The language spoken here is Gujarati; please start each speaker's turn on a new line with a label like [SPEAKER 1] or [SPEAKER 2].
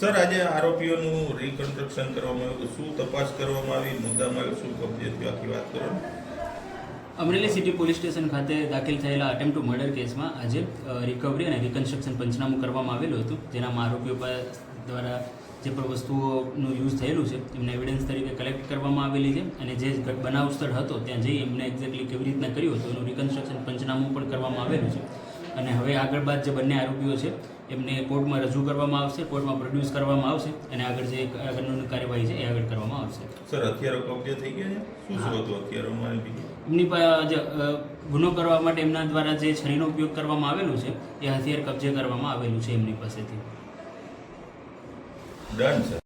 [SPEAKER 1] સર, આજે આરોપીઓનું રિકન્સ્ટ્રક્શન કરવામાં આવ્યું. શું તપાસ કરવામાં આવી? મુદ્દામાં શું કબજે આખી વાત કરો
[SPEAKER 2] અમરેલી સિટી પોલીસ સ્ટેશન ખાતે દાખલ થયેલા અટેમ્પ ટુ મર્ડર કેસમાં આજે રિકવરી અને રિકન્સ્ટ્રક્શન પંચનામું કરવામાં આવેલું હતું. જેનામાં આરોપીઓ દ્વારા જે પણ વસ્તુઓનું યુઝ થયેલું છે, એમને એવિડન્સ તરીકે કલેક્ટ કરવામાં આવેલી છે. અને જે બનાવ સ્થળ હતો, ત્યાં જઈ એમને એક્ઝેક્ટલી કેવી રીતના કર્યું હતું, એનું રિકન્સ્ટ્રક્શન પંચનામું પણ કરવામાં આવેલું છે. અને હવે આગળ બાદ જે બંને આરોપીઓ છે એમને કોર્ટમાં રજૂ કરવામાં આવશે કોર્ટમાં પ્રોડ્યુસ કરવામાં આવશે અને આગળ જે કાનૂની કાર્યવાહી છે એ આગળ કરવામાં આવશે.
[SPEAKER 1] સર હથિયારો કબજે થઈ ગયા છે? શું શું હતું હથિયારોમાં
[SPEAKER 2] એમની જે ગુનો કરવા માટે એમના દ્વારા જે છરીનો ઉપયોગ કરવામાં આવેલું છે એ હથિયાર કબજે કરવામાં આવેલું છે એમની પાસેથી.
[SPEAKER 1] Done sir